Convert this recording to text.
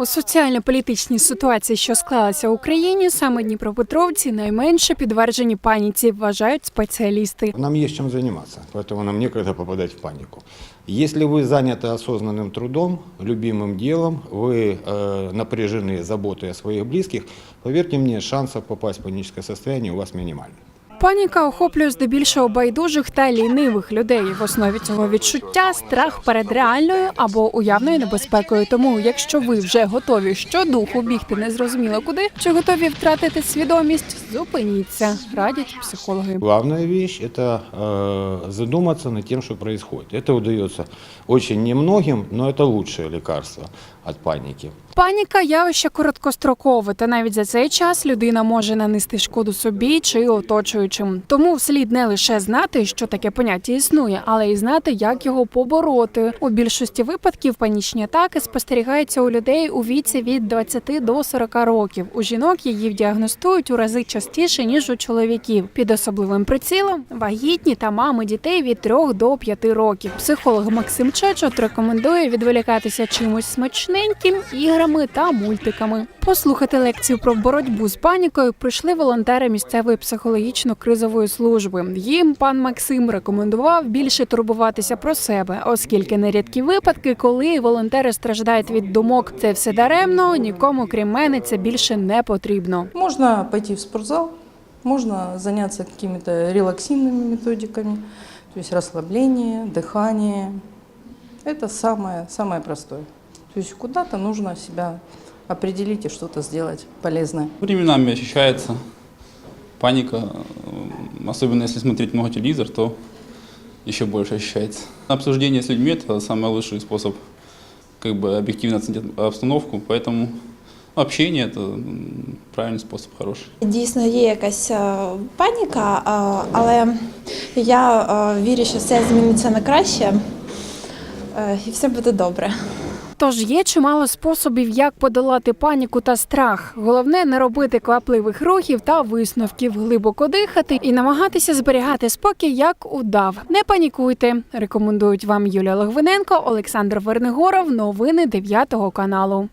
У соціально-політичній ситуації, що склалася в Україні, саме Дніпропетровці найменше підтверджені паніці, вважають спеціалісти. Нам есть чем заниматься, поэтому нам некогда попадать в панику. Если вы заняты осознанным трудом, любимым делом, вы э, напряжены заботой о своих близких, поверьте мне, шансов попасть в паническое состояние у вас минимально. Паніка охоплює здебільшого байдужих та лінивих людей. В основі цього відчуття страх перед реальною або уявною небезпекою. Тому, якщо ви вже готові щодуху бігти незрозуміло куди, чи готові втратити свідомість, зупиніться, радять психологи. Главная вещь – это э, задуматься над тем, что происходит. Это удается очень немногим, но это лучшее лекарство от паники. Паніка явище короткострокове, та навіть за цей час людина може нанести шкоду собі чи оточуючим. Тому слід не лише знати, що таке поняття існує, але й знати, як його побороти. У більшості випадків панічні атаки спостерігаються у людей у віці від 20 до 40 років. У жінок її діагностують у рази частіше ніж у чоловіків. Під особливим прицілом вагітні та мами дітей від 3 до 5 років. Психолог Максим Чечот рекомендує відволікатися чимось смачненьким, іграми та мультиками. Послухати лекцію про боротьбу з панікою прийшли волонтери місцевої психологічно-кризової служби. Їм пан Максим рекомендував більше турбуватися про себе, оскільки нерідкі випадки, коли волонтери страждають від думок, це все даремно, нікому крім мене це більше не потрібно. Можно пойти в спортзал, можно заняться какими-то релаксивными методиками, то есть расслабление, дыхание. Это самое, самое простое. То есть куда-то нужно себя определить и что-то сделать полезное. Временами ощущается паника, э, особенно если смотреть много телевизор, то еще больше ощущается. Обсуждение с людьми – это самый лучший способ как бы объективно оценить обстановку, поэтому общение – это м, правильный способ, хороший. Дійсно, є якась е, паніка, е, але я е, вірю, що все зміниться на краще е, і все буде добре. Тож є чимало способів, як подолати паніку та страх. Головне не робити квапливих рухів та висновків, глибоко дихати і намагатися зберігати спокій, як удав. Не панікуйте. Рекомендують вам Юлія Логвиненко, Олександр Вернигоров. Новини 9 каналу.